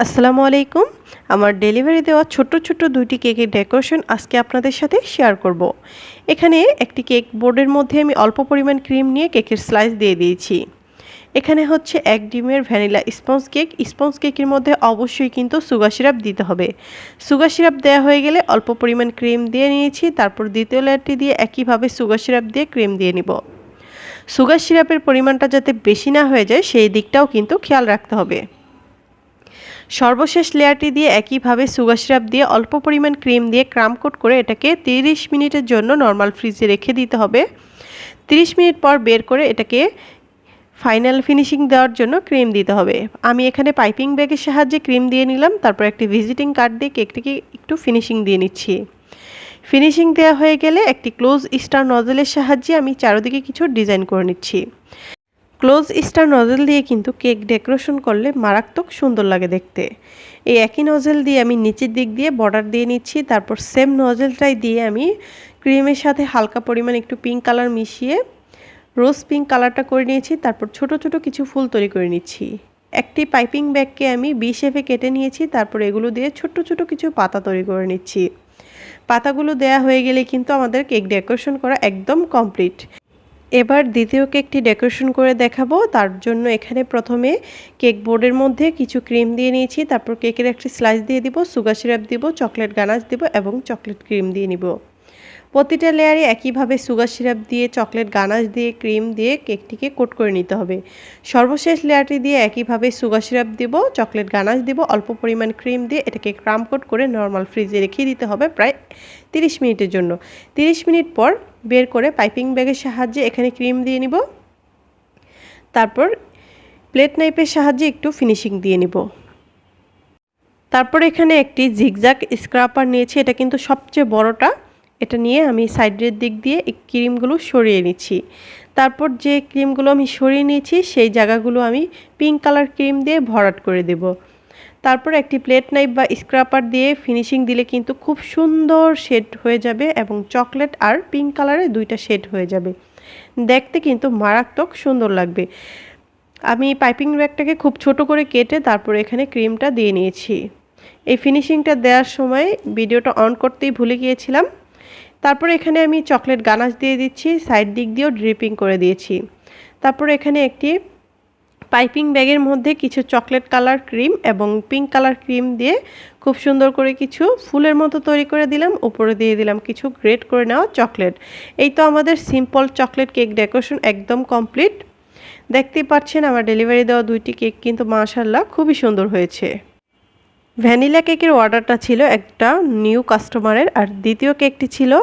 আসসালামু আলাইকুম। আমার ডেলিভারি দেওয়া ছোট্ট ছোট্ট দুইটি কেকের ডেকোরেশন আজকে আপনাদের সাথে শেয়ার করব। এখানে একটি কেক বোর্ডের মধ্যে আমি অল্প পরিমাণ ক্রিম নিয়ে কেকের স্লাইস দিয়ে দিয়েছি। এখানে হচ্ছে এক ডিমের ভ্যানিলা স্পঞ্জ কেক। স্পঞ্জ কেকের মধ্যে অবশ্যই কিন্তু সুগার সিরাপ দিতে হবে। সুগার সিরাপ দেওয়া হয়ে গেলে অল্প পরিমাণ ক্রিম দিয়ে নিয়েছি, তারপর দ্বিতীয় লেয়ারটি দিয়ে একইভাবে সুগার সিরাপ দিয়ে ক্রিম দিয়ে নিব। সুগার সিরাপের পরিমাণটা যাতে বেশি না হয়ে যায়, সেই দিকটাও কিন্তু খেয়াল রাখতে হবে। সর্বশেষ লেয়ারটি দিয়ে একইভাবে সুগার সিরাপ দিয়ে অল্প পরিমাণ ক্রিম দিয়ে কোট করে এটাকে 30 মিনিটের জন্য নর্মাল ফ্রিজে রেখে দিতে হবে। 30 মিনিট পর বের করে এটাকে ফাইনাল ফিনিশিং দেওয়ার জন্য ক্রিম দিতে হবে। আমি এখানে পাইপিং ব্যাগের সাহায্যে ক্রিম দিয়ে নিলাম, তারপর একটি ভিজিটিং কার্ড দিয়ে কেকটিকে একটু ফিনিশিং দিয়ে নিচ্ছি। ফিনিশিং দেওয়া হয়ে গেলে একটি ক্লোজ স্টার নজলের সাহায্যে আমি চারোদিকে কিছু ডিজাইন করে নিচ্ছি। ক্লোজ স্টার নজেল দিয়ে কিন্তু কেক ডেকোরেশন করলে মারাত্মক সুন্দর লাগে দেখতে। এই একই নজেল দিয়ে আমি নিচের দিক দিয়ে বর্ডার দিয়ে নিচ্ছি, তারপর সেম নজেলটাই দিয়ে আমি ক্রিমের সাথে হালকা পরিমাণ একটু পিঙ্ক কালার মিশিয়ে রোজ পিঙ্ক কালারটা করে নিয়েছি, তারপর ছোট ছোট কিছু ফুল তৈরি করে নিচ্ছি। একটি পাইপিং ব্যাগকে আমি বি শেপে কেটে নিয়েছি, তারপর এগুলো দিয়ে ছোট্ট ছোট কিছু পাতা তৈরি করে নিচ্ছি। পাতাগুলো দেয়া হয়ে গেলে কিন্তু আমাদের কেক ডেকোরেশন করা একদম কমপ্লিট। এবার দ্বিতীয় কেকটি ডেকোরেশন করে দেখাবো। তার জন্য এখানে প্রথমে কেক বোর্ডের মধ্যে কিছু ক্রিম দিয়ে নিয়েছি। তারপর কেকের একটি স্লাইস দিয়ে দিব, সুগার সিরাপ দিব, চকলেট গানাজ দিব এবং চকলেট ক্রিম দিয়ে নিব। প্রতিটা লেয়ারে একইভাবে সুগার সিরাপ দিয়ে, চকলেট গানাশ দিয়ে, ক্রিম দিয়ে কেকটিকে কোট করে নিতে হবে। সর্বশেষ লেয়ারটি দিয়ে একইভাবে সুগার সিরাপ দিব, চকলেট গানাশ দিব, অল্প পরিমাণ ক্রিম দিয়ে এটাকে ক্রাম কোট করে নর্মাল ফ্রিজে রেখে দিতে হবে প্রায় 30 মিনিটের জন্য। 30 মিনিট পর বের করে পাইপিং ব্যাগের সাহায্যে এখানে ক্রিম দিয়ে নিব। তারপর প্লেট নাইপের সাহায্যে একটু ফিনিশিং দিয়ে নিব। তারপর এখানে একটি জিগজাক স্ক্রাপার নিয়েছি, এটা কিন্তু সবচেয়ে বড়টা। এটা নিয়ে আমি সাইডের দিক দিয়ে ক্রিমগুলো সরিয়ে নিচ্ছি। তারপর যে ক্রিমগুলো আমি সরিয়ে নিয়েছি, সেই জায়গাগুলো আমি পিঙ্ক কালার ক্রিম দিয়ে ভরাট করে দেব। তারপর একটি প্লেট নাইফ বা স্ক্রাপার দিয়ে ফিনিশিং দিলে কিন্তু খুব সুন্দর শেড হয়ে যাবে এবং চকলেট আর পিঙ্ক কালারে দুইটা শেড হয়ে যাবে। দেখতে কিন্তু মারাত্মক সুন্দর লাগবে। আমি পাইপিং ব্যাগটাকে খুব ছোট করে কেটে তারপর এখানে ক্রিমটা দিয়ে নিয়েছি। এই ফিনিশিংটা দেওয়ার সময় ভিডিওটা অন করতেই ভুলে গিয়েছিলাম। তারপর এখানে আমি চকলেট গানাশ দিয়ে দিচ্ছি, সাইড দিক দিয়েও ড্রিপিং করে দিয়েছি। তারপর এখানে একটি পাইপিং ব্যাগের মধ্যে কিছু চকলেট কালার ক্রিম এবং পিঙ্ক কালার ক্রিম দিয়ে খুব সুন্দর করে কিছু ফুলের মতো তৈরি করে দিলাম, উপরে দিয়ে দিলাম কিছু গ্রেট করে নেওয়া চকলেট। এই তো আমাদের সিম্পল চকলেট কেক ডেকোরেশন একদম কমপ্লিট দেখতেই পাচ্ছেন আমার ডেলিভারি দেওয়া দুইটি কেক কিন্তু মাশাল্লাহ খুবই সুন্দর হয়েছে। ভ্যানিলা কেকের অর্ডারটা ছিল একটা নিউ কাস্টমারের আর দ্বিতীয় কেকটি ছিল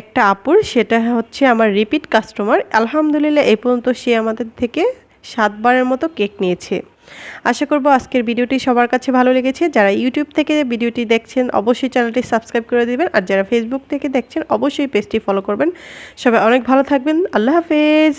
একটা আপুর, সেটা হচ্ছে আমার রিপিট কাস্টমার আলহামদুলিল্লাহ এ পর্যন্ত সে আমাদের থেকে সাতবারের মতো কেক নিয়েছে। আশা করব আজকের ভিডিওটি সবার কাছে ভালো লেগেছে। যারা ইউটিউব থেকে ভিডিওটি দেখছেন, অবশ্যই চ্যানেলটি সাবস্ক্রাইব করে দেবেন। আর যারা ফেসবুক থেকে দেখছেন, অবশ্যই পেজটি ফলো করবেন। সবাই অনেক ভালো থাকবেন। আল্লাহ হাফেজ।